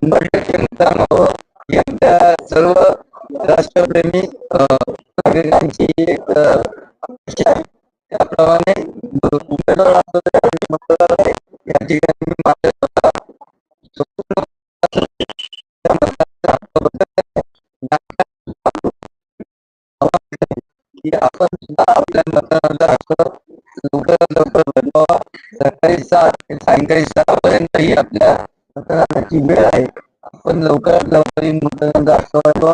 शंभर टक्के मतदान व्हावं ही आमच्या सर्व राष्ट्रप्रेमी नागरिकांची एक अपेक्षा आहे त्याप्रमाणे उमेदवार असतो त्यावेळी मतदार आहे या ठिकाणी माझ्या आपण सुद्धा आपल्या मतदानाचा हक्क लवकरात लवकर सकाळी सात सायंकाळी सहा पर्यंत ही आपल्या मतदानाची वेळ आहे. आपण लवकरात लवकर मतदानाचा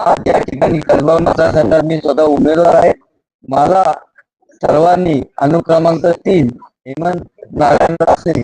आज या ठिकाणी कसबा मतदारसंघात मी स्वतः उमेदवार आहे. मला सर्वांनी अनुक्रमांक तीन हेमंत नारायण रासरी